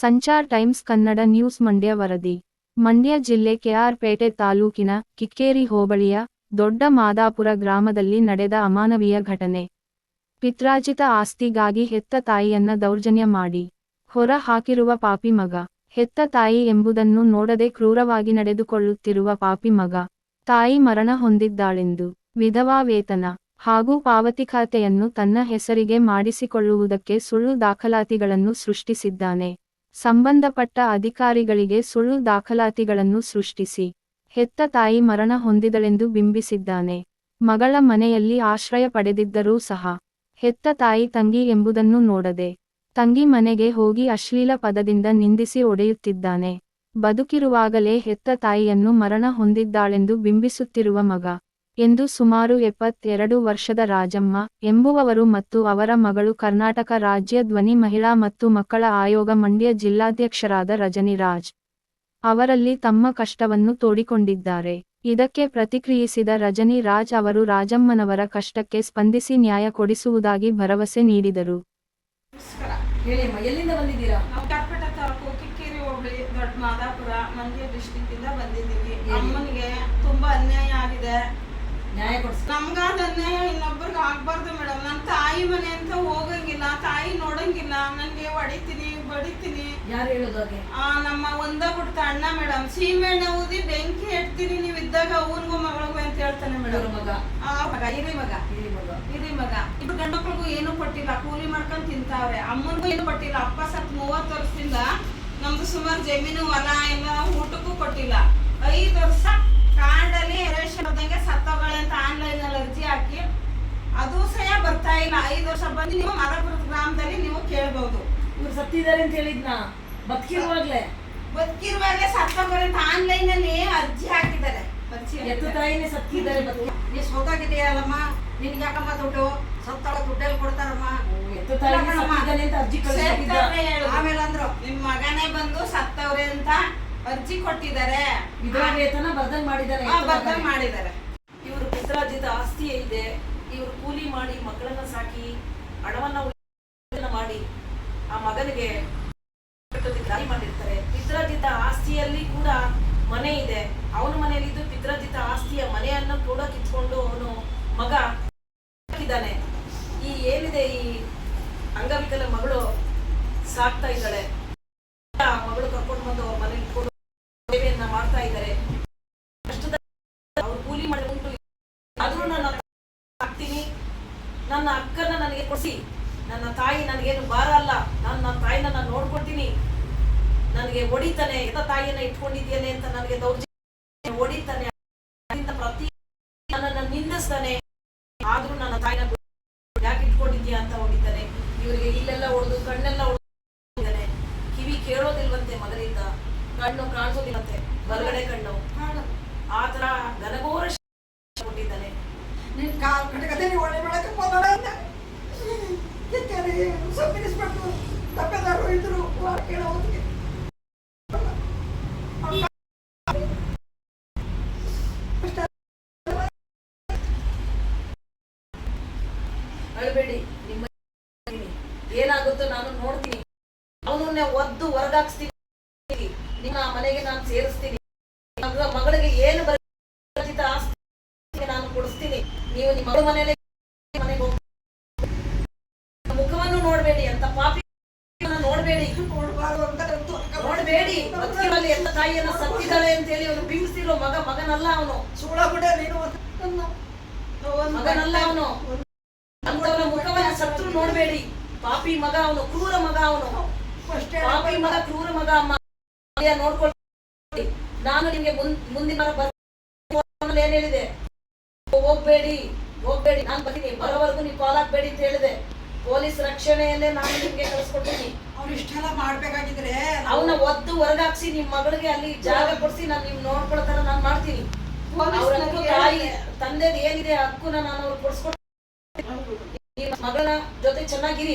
Sanchar Times Kannada News Mandya ವರದಿ. ಮಂಡ್ಯ ಜಿಲ್ಲೆ ಕೆಆರ್ಪೇಟೆ ತಾಲೂಕಿನ ಕಿಕ್ಕೇರಿ ಹೋಬಳಿಯ ದೊಡ್ಡ ಮಾದಾಪುರ ಗ್ರಾಮದಲ್ಲಿ ನಡೆದ ಅಮಾನವೀಯ ಘಟನೆ. ಪಿತ್ರಾಜಿತ ಆಸ್ತಿಗಾಗಿ ಹೆತ್ತ ತಾಯಿಯನ್ನ ದೌರ್ಜನ್ಯ ಮಾಡಿ. ಹೊರ ಹಾಕಿರುವ ಪಾಪಿ ಮಗ. ಹೆತ್ತ ತಾಯಿ ಎಂಬುದನ್ನು ನೋಡದೆ ಕ್ರೂರವಾಗಿ ನಡೆದುಕೊಳ್ಳುತ್ತಿರುವ ಪಾಪಿ ಮಗ. ತಾಯಿ ಮರಣ ಹೊಂದಿದ್ದಾಳೆಂದು. ವಿಧವಾ ವೇತನ ಹಾಗೂ ಪಾವತಿ ಖಾತೆಯನ್ನು ತನ್ನ ಹೆಸರಿಗೆ ಮಾಡಿಸಿಕೊಳ್ಳುವುದಕ್ಕೆ ಸುಳ್ಳು ದಾಖಲಾತಿಗಳನ್ನು ಸೃಷ್ಟಿಸಿದ್ದಾನೆ. ಸಂಬಂಧಪಟ್ಟ ಅಧಿಕಾರಿಗಳಿಗೆ ಸುಳ್ಳು ದಾಖಲಾತಿಗಳನ್ನು ಸೃಷ್ಟಿಸಿ. ಹೆತ್ತ ತಾಯಿ ಮರಣ ಹೊಂದಿದಳೆಂದು ಬಿಂಬಿಸಿದ್ದಾನೆ. ಮಗಳ ಮನೆಯಲ್ಲಿ ಆಶ್ರಯ ಪಡೆದಿದ್ದರೂ ಸಹ ಹೆತ್ತ ತಾಯಿ ತಂಗಿ ಎಂಬುದನ್ನು ನೋಡದೆ ತಂಗಿ ಮನೆಗೆ ಹೋಗಿ ಅಶ್ಲೀಲ ಪದದಿಂದ ನಿಂದಿಸಿ ಒಡೆಯುತ್ತಿದ್ದಾನೆ ಬದುಕಿರುವಾಗಲೇ ಹೆತ್ತ ತಾಯಿಯನ್ನು ಮರಣ ಹೊಂದಿದ್ದಾಳೆಂದು ಬಿಂಬಿಸುತ್ತಿರುವ ಮಗ ಎಂದು ಸುಮಾರು ಎಪ್ಪತ್ತೆರಡು ವರ್ಷದ ರಾಜಮ್ಮ ಎಂಬುವವರು ಮತ್ತು ಅವರ ಮಗಳು ಕರ್ನಾಟಕ ರಾಜ್ಯ ಧ್ವನಿ ಮಹಿಳಾ ಮತ್ತು ಮಕ್ಕಳ ಆಯೋಗ ಮಂಡ್ಯ ಜಿಲ್ಲಾಧ್ಯಕ್ಷರಾದ ರಜನಿ ರಾಜ್ ಅವರಲ್ಲಿ ತಮ್ಮ ಕಷ್ಟವನ್ನು ತೋಡಿಕೊಂಡಿದ್ದಾರೆ. ಇದಕ್ಕೆ ಪ್ರತಿಕ್ರಿಯಿಸಿದ ರಜನಿ ರಾಜ್ ಅವರು ರಾಜಮ್ಮನವರ ಕಷ್ಟಕ್ಕೆ ಸ್ಪಂದಿಸಿ ನ್ಯಾಯ ಕೊಡಿಸುವುದಾಗಿ ಭರವಸೆ ನೀಡಿದರು. ದೊಡ್ಡ ಮಾದಾಪುರ ಮಂಡ್ಯ ಡಿಸ್ಟಿಕ್ ಇಂದ ಬಂದಿದ್ದೀವಿ. ಅಮ್ಮನಿಗೆ ತುಂಬಾ ಅನ್ಯಾಯ ಆಗಿದೆ. ನ್ಯಾಯ ಕೊಡಿಸಿ. ನಮ್ಗಾದ ಅನ್ಯಾಯ ಇನ್ನೊಬ್ಬರಿಗೆ ಆಗ್ಬಾರ್ದು ಮೇಡಮ್. ನನ್ನ ತಾಯಿ ಮನೆ ಅಂತ ಹೋಗಂಗಿಲ್ಲ ತಾಯಿ ನೋಡಂಗಿಲ್ಲ. ನನ್ಗೆ ಹೊಡಿತೀನಿ ಬಡಿತೀನಿ. ಯಾರು ಹೇಳೋದು ಹಾಗೆ? ಆ, ನಮ್ಮ ಒಂದ ಬಿಡ್ತ ಅಣ್ಣ ಮೇಡಮ್. ಸೀಮೆಣ್ಣೆ ಊದಿ ಬೆಂಕಿ ಇಡ್ತೀನಿ ನೀವು ಇದ್ದಾಗ ಅವನಿಗೂ ಮಗಳಿಗೂ ಅಂತ ಹೇಳ್ತಾನೆ ಮೇಡಮ್. ಮಗ? ಆ ಮಗ ಹಿರಿ ಮಗ. ಹಿರಿ ಮಗ. ಹಿರಿ ಮಗ. ಇಬ್ರು ಗಂಡಮಕ್ಳಿಗೂ ಏನು ಕೊಟ್ಟಿಲ್ಲ. ಕೂಲಿ ಮಾಡ್ಕೊಂಡ್ ತಿಂತಾವ್ರೆ. ಅಮ್ಮನಿಗೂ ಏನು ಕೊಟ್ಟಿಲ್ಲ. ಅಪ್ಪ ಸತ್ ಮೂವತ್ತು ವರ್ಷದಿಂದ ನಮ್ದು ಸುಮಾರು ಜಮೀನು ಹೊಲ ಎಲ್ಲ ಊಟಕ್ಕೂ ಕೊಟ್ಟಿಲ್ಲ. ಅಂತ ಆನ್ಲೈನ್ ಅಲ್ಲಿ ಅರ್ಜಿ ಹಾಕಿ ಅದು ಸಹ ಬರ್ತಾ ಇಲ್ಲ. ಐದು ವರ್ಷ ಬಂದು ನೀವು ಮಾದಾಪುರ ಗ್ರಾಮದಲ್ಲಿ ನೀವು ಕೇಳ್ಬೋದು. ಇವ್ರು ಸತ್ತಿದ್ದಾರೆ ಅಂತ ಹೇಳಿದ್ನ? ಬದುಕಿರುವಾಗ್ಲೇ? ಬದುಕಿರುವಾಗಲೇ ಸತ್ತೋಗ್ರೆ ಅಂತ ಆನ್ಲೈನಲ್ಲಿ ಅರ್ಜಿ ಹಾಕಿದ್ದಾರೆ. ಎತ್ತು. ತಾಯಿನೇ ಸತ್ತಿದ್ದಾರೆ ಬದುಕಿ. ನೀ ಸೋತಾಗಿದೆಯಲ್ಲಮ್ಮ ನಿನ್ಗೆ ಯಾಕಮ್ಮ ದುಡ್ಡು? ಸತ್ತಾಳ ದುಡ್ಡಲ್ಲಿ ಕೊಡ್ತಾರಮ್ಮ? ಎತ್ತು ತಾಯಿ ಅಂತ ಅರ್ಜಿ ಆಮೇಲೆ ಅಂದ್ರು ನಿಮ್ ಮಗನೇ ಬಂದು ಸತ್ತವ್ರೆ ಅಂತ ಅರ್ಜಿ ಕೊಟ್ಟಿದ್ದಾರೆ. ವಿಧವಾ ವೇತನ ಬರ್ದಂಗ್ ಮಾಡಿದ್ದಾರೆ. ಬರ್ದಂಗ್ ಮಾಡಿದ್ದಾರೆ. ಪಿತ್ರಾರ್ಜಿತ ಆಸ್ತಿಯೇ ಇದೆ. ಇವರು ಕೂಲಿ ಮಾಡಿ ಮಕ್ಕಳನ್ನ ಸಾಕಿ ಹಣವನ್ನ ಮಾಡಿ ಆ ಮಗನಿಗೆ ದಾರಿ ಮಾಡಿರ್ತಾರೆ. ಪಿತ್ರಾರ್ಜಿತ ಆಸ್ತಿಯಲ್ಲಿ ಕೂಡ ಮನೆ ಇದೆ. ಅವನ ಮನೆಯಲ್ಲಿದ್ದು ಪಿತ್ರಾರ್ಜಿತ ಆಸ್ತಿಯ ಮನೆಯನ್ನು ಕೂಡ ಕಿತ್ಕೊಂಡು ಅವನು ಮಗ ಇದ್ದಾನೆ ಈ ಏನಿದೆ ಈ ಅಂಗವಿಕಲ ಮಗಳು ಸಾಕ್ತಾ ಇದ್ದಾಳೆ. ಮಗಳು ಕರ್ಕೊಂಡು ಬಂದು ಮನೆ ಮನೆಗೆ ಇಟ್ಕೊಂಡು ಸೇವೆಯನ್ನ ಮಾಡ್ತಾ ಇದ್ದಾರೆ ಕಷ್ಟದ ಅವ್ರು ಕೂಲಿ ಮಾಡಿ ಉಂಟು ಆದ್ರೂ ನಾನು ಹಾಕ್ತೀನಿ ನನ್ನ ಅಕ್ಕನ ನನಗೆ ಕೊಡಿಸಿ. ನನ್ನ ತಾಯಿ ನನಗೇನು ಭಾರ ಅಲ್ಲ. ನಾನು ನನ್ನ ತಾಯಿನ ನಾನು ನೋಡ್ಕೊಳ್ತೀನಿ. ನನಗೆ ಹೊಡಿತಾನೆ. ಎಂತ ತಾಯಿಯನ್ನ ಇಟ್ಕೊಂಡಿದ್ದೇನೆ ಅಂತ ನನಗೆ ದೌರ್ಜನ್ಯ ಹೊಡಿತಾನೆ. ಪ್ರತಿ ನನ್ನನ್ನು ನಿಂದಿಸ್ತಾನೆ. ಆದ್ರೂ ನನ್ನ ತಾಯಿನ ಯಾಕೆ ಇಟ್ಕೊಂಡಿದ್ಯಾ ಅಂತ ಹೊಡಿತಾನೆ. ಇವರಿಗೆ ಇಲ್ಲೆಲ್ಲ ಹೊಡೆದು, ಕಣ್ಣೆಲ್ಲ ಹೊಡೆದಿದ್ದಾನೆ ಕಿವಿ ಕೇಳೋದಿಲ್ವಂತೆ ಮೊದಲಿಂದ ಕಣ್ಣು ಕಾಣಿಸೋದಿಲ್ಲಂತೆ ಹೊರಗಡೆ ಕಣ್ಣು. ಆ ತರ ಅಳಬೇಡಿ ನಿಮ್ಮ ಏನಾಗುತ್ತೋ ನಾನು ನೋಡ್ತೀನಿ. ಅವನನ್ನ ಒದ್ದು ಹೊರಗಾಕ್ಸ್ತೀನಿ. ನಿಮ್ಮ ಮನೆಗೆ ನಾನು ಸೇರಿಸ್ತೀನಿ. ಮಗಳಿಗೆ ಏನು ಬರಚಿತ ಆಸ್ತಿ ನಾನು ಕೊಡಿಸ್ತೀನಿ. ನೀವು ನಿಮ್ಮ ಮಗಳ ಮನೆಯಲ್ಲಿ ಮನೆಗೆ ಮುಖವನ್ನು ನೋಡಬೇಡಿ ಅಂತ ಪಾಪಿ ನೋಡಬೇಡಿ. ನೋಡಬೇಡಿ. ಬದುಕಿನಲ್ಲಿ ಎಲ್ಲ ತಾಯಿಯನ್ನ ಸತ್ತಿದ್ದಾಳೆ ಅಂತ ಹೇಳಿ ಅವನು ಬಿಂಬಿಸಿರೋ ಮಗ ಮಗನಲ್ಲ ಅವನು. ಸುಳ ಬಿಡ ನೀನು ಮಗನಲ್ಲ ಅವನು. ನೋಡಬೇಡಿ. ಪಾಪಿ ಮಗ ಅವನು ಕ್ರೂರ ಮಗ ಅವನು. ಪಾಪಿ ಮಗ ಕ್ರೂರ ಮಗ ಅಮ್ಮ. ನಾನು ನಿಮ್ಗೆ ಮುಂದಿನ ಏನ್ ಹೇಳಿದೆ. ಹೋಗ್ಬೇಡಿ ಹೋಗ್ಬೇಡಿ. ನಾನು ಬರ್ತೀನಿ. ಬರೋವರೆಗೂ ನೀವು ಕಾಲ್ ಆಗ್ಬೇಡಿ ಅಂತ ಹೇಳಿದೆ. ಪೊಲೀಸ್ ರಕ್ಷಣೆಯಲ್ಲೇ ನಾನು ನಿಮ್ಗೆ ಕಳಿಸ್ಕೊಡ್ತೀನಿ. ಅವ್ರು ಇಷ್ಟೆಲ್ಲ ಮಾಡ್ಬೇಕಾಗಿದ್ರೆ ಅವನ ಒದ್ದು ಹೊರಗಾಕ್ಸಿ ನಿಮ್ ಮಗಳಿಗೆ ಅಲ್ಲಿ ಜಾಗ ಕೊಡ್ಸಿ ನಾನು ನಿಮ್ ನೋಡ್ಕೊಳ್ತಾರ ನಾನು ಮಾಡ್ತೀನಿ. ಅವ್ರ ಹಕ್ಕು ತಾಯಿ ತಂದೆದು ಏನಿದೆ ಹಕ್ಕುನ ನಾನು ಅವ್ರಿಗೆ ಕೊಡ್ಸ್ಕೊಡ್ತೀನಿ. ಈ ಮಗಳ ಜೊತೆ ಚೆನ್ನಾಗಿರಿ.